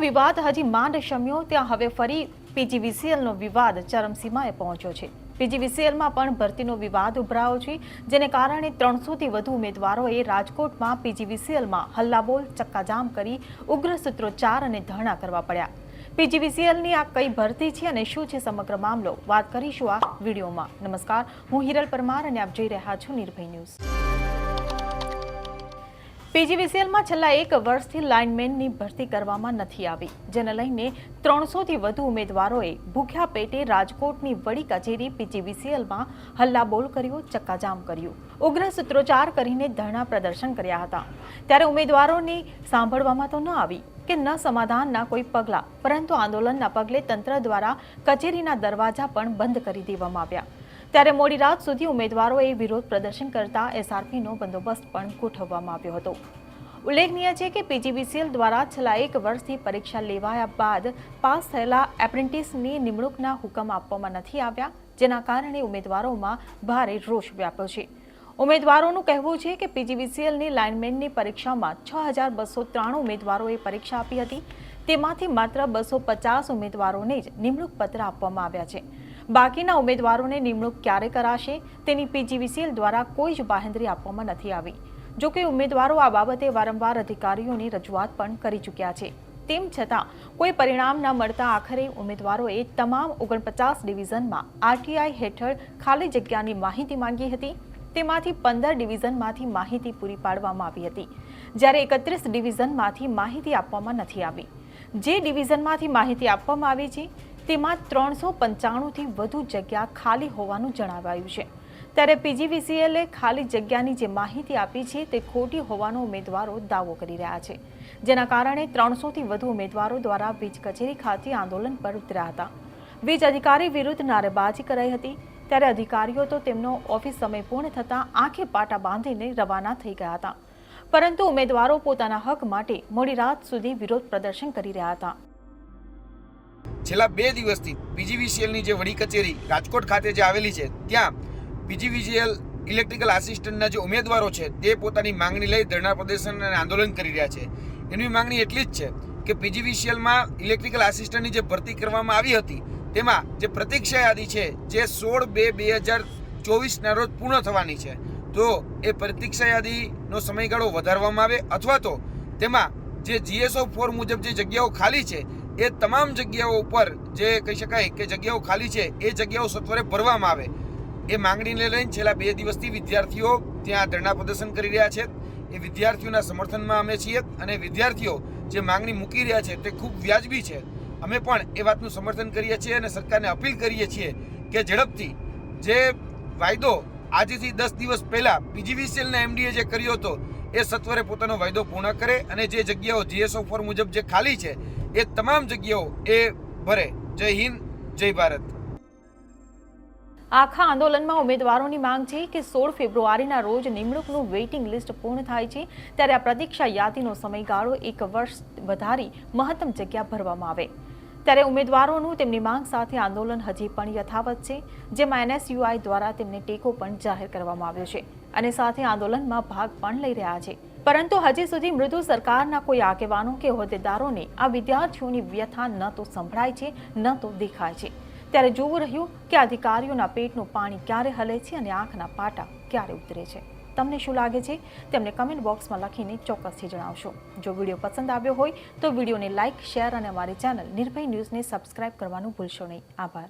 વિવાદ હજી માંડ શમ્યો, ત્યાં હવે ફરી પીજીવીસીએલનો વિવાદ ચરમસીમાએ પહોંચ્યો છે. પીજીવીસીએલમાં પણ ભરતીનો વિવાદ ઉભરાયો છે, જેને કારણે ત્રણસોથી વધુ ઉમેદવારોએ રાજકોટમાં પીજીવીસીએલમાં હલ્લાબોલ, ચક્કાજામ કરી ઉગ્ર સૂત્રોચ્ચાર અને ધરણા કરવા પડ્યા. પીજીવીસીએલની આ કઈ ભરતી છે અને શું છે સમગ્ર મામલો? વાત કરીશું આ વિડીયોમાં. નમસ્કાર, હું હિરલ પરમાર અને આપ જોઈ રહ્યા છો નિર્ભય ન્યૂઝ. પીજીવીસીએલમાં છેલ્લા એક વર્ષથી લાઇનમેનની ભરતી કરવામાં નથી આવી, જેને લઈને ત્રણસોથી વધુ ઉમેદવારોએ ભૂખ્યા પેટે રાજકોટની વડી કચેરી પીજીવીસીએલમાં હલ્લાબોલ કર્યો, ચક્કાજામ કર્યું. ઉગ્ર સૂત્રોચ્ચાર કરીને ધરણા પ્રદર્શન કર્યા હતા. ત્યારે ઉમેદવારોને સાંભળવામાં તો ન આવી કે ન સમાધાનના કોઈ પગલાં, પરંતુ આંદોલનના પગલે તંત્ર દ્વારા કચેરીના દરવાજા પણ બંધ કરી દેવામાં આવ્યા. ત્યારે મોડી રાત સુધી ઉમેદવારોએ વિરોધ પ્રદર્શન કરતા એસઆરપીનો બંદોબસ્ત પણ ગોઠવવામાં આવ્યો હતો. ઉલ્લેખનીય છે કે પીજીવીસીએલ દ્વારા છેલ્લા એક વર્ષથી પરીક્ષા લેવાયા બાદ પાસ થયેલા એપ્રેન્ટિસની નિમણૂકના હુકમ આપવામાં નથી આવ્યા, જેના કારણે ઉમેદવારોમાં ભારે રોષ વ્યાપ્યો છે. ઉમેદવારોનું કહેવું છે કે પીજીવીસીએલની લાઇનમેનની પરીક્ષામાં છ હજાર બસો ત્રાણું ઉમેદવારોએ પરીક્ષા આપી હતી. તેમાંથી માત્ર બસો પચાસ ઉમેદવારોને જ નિમણૂક પત્ર આપવામાં આવ્યા છે. બાકીના ઉમેદવારોને નિમણૂક ક્યારે કરાશે તેની પીજીવીસીએલ દ્વારા કોઈ જ બાહેંધરી આપવામાં નથી આવી. જો કે ઉમેદવારો આ બાબતે વારંવાર અધિકારીઓની રજૂઆત પણ કરી ચૂક્યા છે. તેમ છતાં, કોઈ પરિણામ ન મળતા આખરે ઉમેદવારોએ તમામ ઓગણપચાસ ડિવિઝનમાં આરટીઆઈ હેઠળ ખાલી જગ્યાની માહિતી માંગી હતી. તેમાંથી પંદર ડિવિઝનમાંથી માહિતી પૂરી પાડવામાં આવી હતી. જ્યારે એકત્રીસ ડિવિઝનમાંથી માહિતી આપવામાં નથી આવી. જે ડિવિઝનમાંથી માહિતી આપવામાં આવી છે, તેમાં ત્રણસો પંચાણુંથી વધુ જગ્યા ખાલી હોવાનું જણાવાયું છે. ત્યારે પીજીવીસીએલે ખાલી જગ્યાની જે માહિતી આપી છે તે ખોટી હોવાનો ઉમેદવારો દાવો કરી રહ્યા છે. જેના કારણે ત્રણસોથી વધુ ઉમેદવારો દ્વારા વીજ કચેરી ખાતે આંદોલન પર ઉતર્યા હતા. વીજ અધિકારી વિરુદ્ધ નારેબાજી કરાઈ હતી. ત્યારે અધિકારીઓ તો તેમનો ઓફિસ સમય પૂર્ણ થતાં આંખે પાટા બાંધીને રવાના થઈ ગયા હતા. પરંતુ ઉમેદવારો પોતાના હક માટે મોડી રાત સુધી વિરોધ પ્રદર્શન કરી રહ્યા હતા. છેલ્લા બે દિવસથી પીજીવીસીએલની જે વડી કચેરી રાજકોટ ખાતે જે આવેલી છે, ત્યાં પીજીવીસીએલ ઇલેક્ટ્રિકલ આસિસ્ટન્ટના જે ઉમેદવારો છે, તે પોતાની માંગણી લઈ ધરણા પ્રદર્શન અને આંદોલન કરી રહ્યા છે. એની માંગણી એટલી જ છે કે પીજીવીસીએલમાં ઇલેક્ટ્રિકલ આસિસ્ટન્ટની જે ભરતી કરવામાં આવી હતી, તેમાં જે પ્રતીક્ષા યાદી છે, જે સોળ બે બે હજાર ચોવીસના રોજ પૂર્ણ થવાની છે. તો એ પ્રતીક્ષા યાદીનો સમયગાળો વધારવામાં આવે અથવા તો તેમાં જે જીએસઓ ફોર મુજબ જે જગ્યાઓ ખાલી છે, એ તમામ જગ્યાઓ ઉપર જે કહી શકાય કે જગ્યાઓ ખાલી છે, એ જગ્યાઓ સત્વરે ભરવામાં આવે. એ માંગણીને લઈને છેલ્લા બે દિવસથી વિદ્યાર્થીઓ ત્યાં ધરણા પ્રદર્શન કરી રહ્યા છે. એ વિદ્યાર્થીઓના સમર્થનમાં અમે છીએ અને વિદ્યાર્થીઓ જે માંગણી મૂકી રહ્યા છે તે ખૂબ વ્યાજબી છે. અમે પણ એ વાતનું સમર્થન કરીએ છીએ અને સરકારને અપીલ કરીએ છીએ કે ઝડપથી જે વાયદો આજથી દસ દિવસ પહેલાં પીજીવીસીએલના એમડીએ જે કર્યો હતો, એ સત્વરે પોતાનો વાયદો પૂર્ણ કરે અને જે જગ્યાઓ જીએસઓ ફોર મુજબ જે ખાલી છે, એ તમામ જગ્યાઓ એ ભરે. જય હિન્દ, જય ભારત. આખા આંદોલનમાં ઉમેદવારોની માંગ છે કે સોળ ફેબ્રુઆરીના રોજ નિમણૂકનું વેઇટિંગ લિસ્ટ પૂર્ણ થાય છે, ત્યારે આ પ્રતીક્ષા યાદીનો સમયગાળો એક વર્ષ વધારી મહત્તમ જગ્યા ભરવામાં આવે. ત્યારે ઉમેદવારોનું તેમની માંગ સાથે આંદોલન હજી પણ યથાવત છે, જેમાં એનએસયુઆઈ દ્વારા તેમને ટેકો પણ જાહેર કરવામાં આવ્યો છે અને સાથે આંદોલનમાં ભાગ પણ લઈ રહ્યા છે. પરંતુ હજી સુધી મૃદુ સરકારના કોઈ આગેવાનો કે હોદ્દેદારોને આ વિદ્યાર્થીઓની વ્યથા ન તો સંભળાય છે, ન તો દેખાય છે. ત્યારે જોવું રહ્યું કે અધિકારીઓના પેટનું પાણી ક્યારે હલે છે અને આંખના પાટા ક્યારે ઉતરે છે. તમને શું લાગે છે? તેમને કમેન્ટ બોક્સમાં લખીને ચોક્કસથી જણાવશો. જો વીડિયો પસંદ આવ્યો હોય તો વિડીયોને લાઇક શેર અને અમારી ચેનલ નિર્ભય ન્યૂઝને સબસ્ક્રાઇબ કરવાનું ભૂલશો નહીં. આભાર.